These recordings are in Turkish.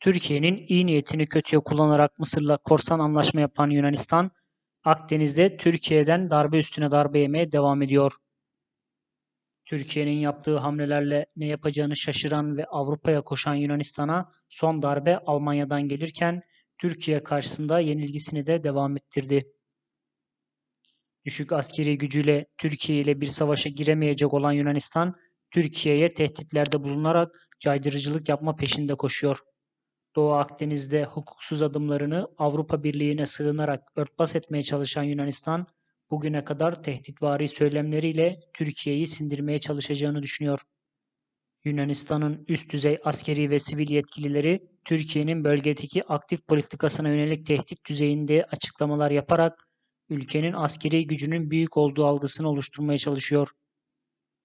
Türkiye'nin iyi niyetini kötüye kullanarak Mısır'la korsan anlaşma yapan Yunanistan, Akdeniz'de Türkiye'den darbe üstüne darbe yemeye devam ediyor. Türkiye'nin yaptığı hamlelerle ne yapacağını şaşıran ve Avrupa'ya koşan Yunanistan'a son darbe Almanya'dan gelirken Türkiye karşısında yenilgisini de devam ettirdi. Düşük askeri gücüyle Türkiye ile bir savaşa giremeyecek olan Yunanistan, Türkiye'ye tehditlerde bulunarak caydırıcılık yapma peşinde koşuyor. Doğu Akdeniz'de hukuksuz adımlarını Avrupa Birliği'ne sığınarak örtbas etmeye çalışan Yunanistan, bugüne kadar tehditvari söylemleriyle Türkiye'yi sindirmeye çalışacağını düşünüyor. Yunanistan'ın üst düzey askeri ve sivil yetkilileri Türkiye'nin bölgedeki aktif politikasına yönelik tehdit düzeyinde açıklamalar yaparak ülkenin askeri gücünün büyük olduğu algısını oluşturmaya çalışıyor.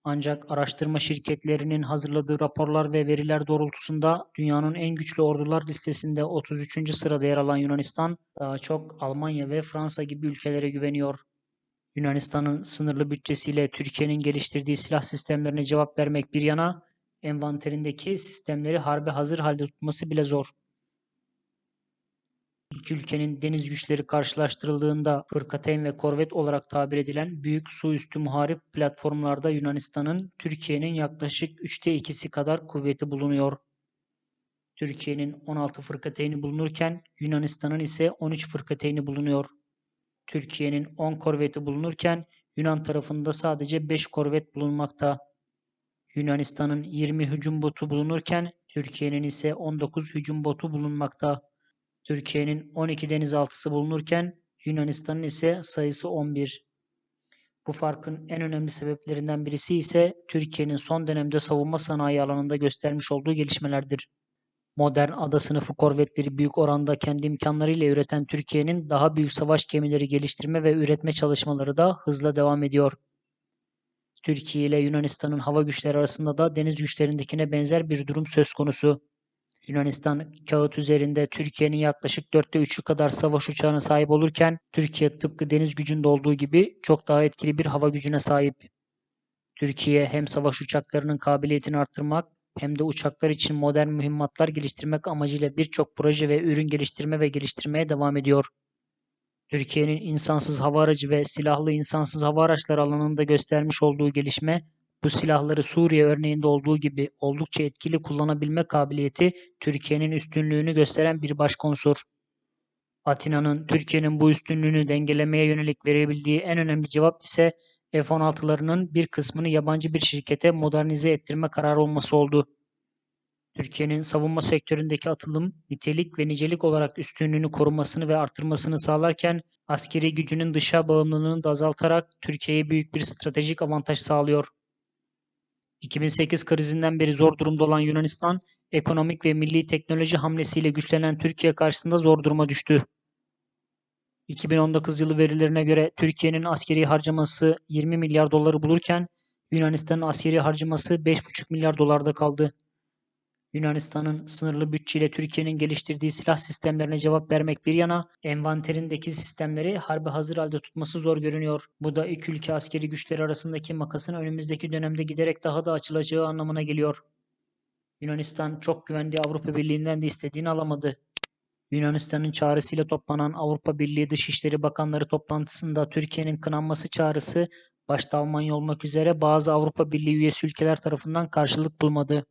Ancak araştırma şirketlerinin hazırladığı raporlar ve veriler doğrultusunda dünyanın en güçlü ordular listesinde 33. sırada yer alan Yunanistan daha çok Almanya ve Fransa gibi ülkelere güveniyor. Yunanistan'ın sınırlı bütçesiyle Türkiye'nin geliştirdiği silah sistemlerine cevap vermek bir yana, envanterindeki sistemleri harbe hazır halde tutması bile zor. İki ülkenin deniz güçleri karşılaştırıldığında fırkateyn ve korvet olarak tabir edilen büyük su üstü muharip platformlarda Yunanistan'ın Türkiye'nin yaklaşık üçte ikisi kadar kuvveti bulunuyor. Türkiye'nin 16 fırkateyni bulunurken Yunanistan'ın ise 13 fırkateyni bulunuyor. Türkiye'nin 10 korveti bulunurken Yunan tarafında sadece 5 korvet bulunmakta. Yunanistan'ın 20 hücum botu bulunurken Türkiye'nin ise 19 hücum botu bulunmakta. Türkiye'nin 12 denizaltısı bulunurken Yunanistan'ın ise sayısı 11. Bu farkın en önemli sebeplerinden birisi ise Türkiye'nin son dönemde savunma sanayi alanında göstermiş olduğu gelişmelerdir. Modern ada sınıfı korvetleri büyük oranda kendi imkanlarıyla üreten Türkiye'nin daha büyük savaş gemileri geliştirme ve üretme çalışmaları da hızla devam ediyor. Türkiye ile Yunanistan'ın hava güçleri arasında da deniz güçlerindekine benzer bir durum söz konusu. Yunanistan kağıt üzerinde Türkiye'nin yaklaşık dörtte üçü kadar savaş uçağına sahip olurken Türkiye tıpkı deniz gücünde olduğu gibi çok daha etkili bir hava gücüne sahip. Türkiye hem savaş uçaklarının kabiliyetini arttırmak hem de uçaklar için modern mühimmatlar geliştirmek amacıyla birçok proje ve ürün geliştirme ve geliştirmeye devam ediyor. Türkiye'nin insansız hava aracı ve silahlı insansız hava araçları alanında göstermiş olduğu gelişme, bu silahları Suriye örneğinde olduğu gibi oldukça etkili kullanabilme kabiliyeti Türkiye'nin üstünlüğünü gösteren bir başkonsur. Atina'nın Türkiye'nin bu üstünlüğünü dengelemeye yönelik verebildiği en önemli cevap ise F-16'larının bir kısmını yabancı bir şirkete modernize ettirme kararı olması oldu. Türkiye'nin savunma sektöründeki atılım, nitelik ve nicelik olarak üstünlüğünü korumasını ve artırmasını sağlarken askeri gücünün dışa bağımlılığını da azaltarak Türkiye'ye büyük bir stratejik avantaj sağlıyor. 2008 krizinden beri zor durumda olan Yunanistan, ekonomik ve milli teknoloji hamlesiyle güçlenen Türkiye karşısında zor duruma düştü. 2019 yılı verilerine göre Türkiye'nin askeri harcaması 20 milyar doları bulurken Yunanistan'ın askeri harcaması 5,5 milyar dolarda kaldı. Yunanistan'ın sınırlı bütçeyle Türkiye'nin geliştirdiği silah sistemlerine cevap vermek bir yana envanterindeki sistemleri harbi hazır halde tutması zor görünüyor. Bu da iki ülke askeri güçleri arasındaki makasın önümüzdeki dönemde giderek daha da açılacağı anlamına geliyor. Yunanistan çok güvendiği Avrupa Birliği'nden de istediğini alamadı. Yunanistan'ın çağrısıyla toplanan Avrupa Birliği Dışişleri Bakanları toplantısında Türkiye'nin kınanması çağrısı başta Almanya olmak üzere bazı Avrupa Birliği üyesi ülkeler tarafından karşılık bulmadı.